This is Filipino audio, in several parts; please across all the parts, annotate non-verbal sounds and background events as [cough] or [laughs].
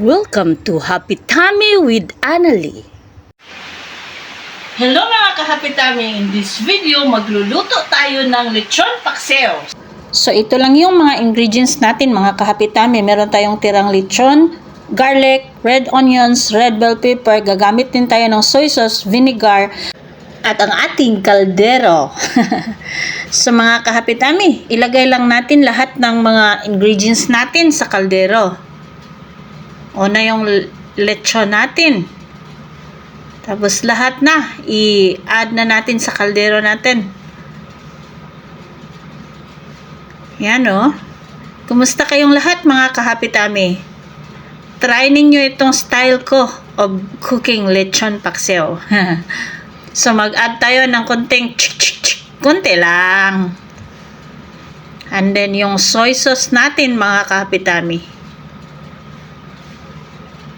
Welcome to Happy Tummy with Annalie. Hello mga kahapitami! In this video, magluluto tayo ng lechon pakseo. So ito lang yung mga ingredients natin mga kahapitami. Meron tayong tirang lechon, garlic, red onions, red bell pepper. Gagamit din tayo ng soy sauce, vinegar, at ang ating kaldero. [laughs] so mga kahapitami, ilagay lang natin lahat ng mga ingredients natin sa kaldero. Una yung lechon natin. Tapos lahat na, i-add na natin sa kaldero natin. Yan o. Kumusta kayong lahat mga kahapitami? Try ninyo itong style ko of cooking lechon pakseo. [laughs] so mag-add tayo ng konting chik lang. And then yung soy sauce natin mga kahapitami.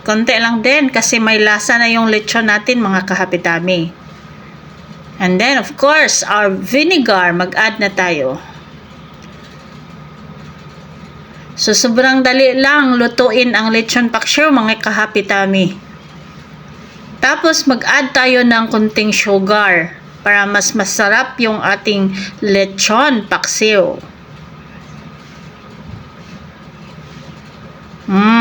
Konti lang din kasi may lasa na yung lechon natin mga kahapitami. And then of course, our vinegar, mag-add na tayo. So sobrang dali lang lutuin ang lechon paksiw mga kahapitami. Tapos mag-add tayo ng kunting sugar para mas masarap yung ating lechon paksiw. Mmm,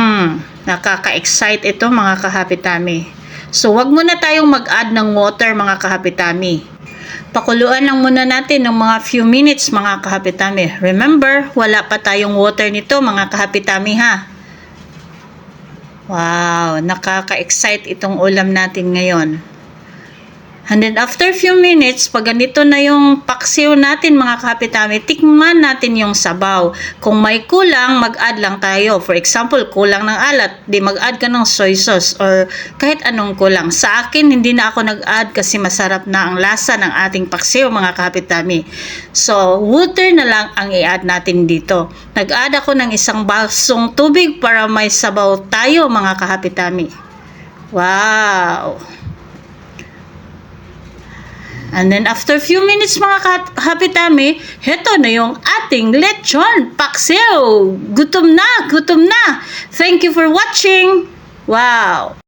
nakaka-excite ito mga kahapitami. So, wag muna tayong mag-add ng water mga kahapitami. Pakuluan lang muna natin ng mga few minutes mga kahapitami. Remember, wala pa tayong water nito mga kahapitami ha. Wow, nakaka-excite itong ulam natin ngayon. And then after few minutes, pag ganito na yung paksiw natin mga kapitami, tikman natin yung sabaw. Kung may kulang, mag-add lang tayo. For example, kulang ng alat, di mag-add ka ng soy sauce or kahit anong kulang. Sa akin, hindi na ako nag-add kasi masarap na ang lasa ng ating paksiw mga kapitami. So, water na lang ang i-add natin dito. Nag-add ako ng isang basong tubig para may sabaw tayo mga kahapitami. Wow! And then after few minutes mga ka- hapitami, heto na yung ating lechon paksiw. Gutom na, gutom na. Thank you for watching. Wow.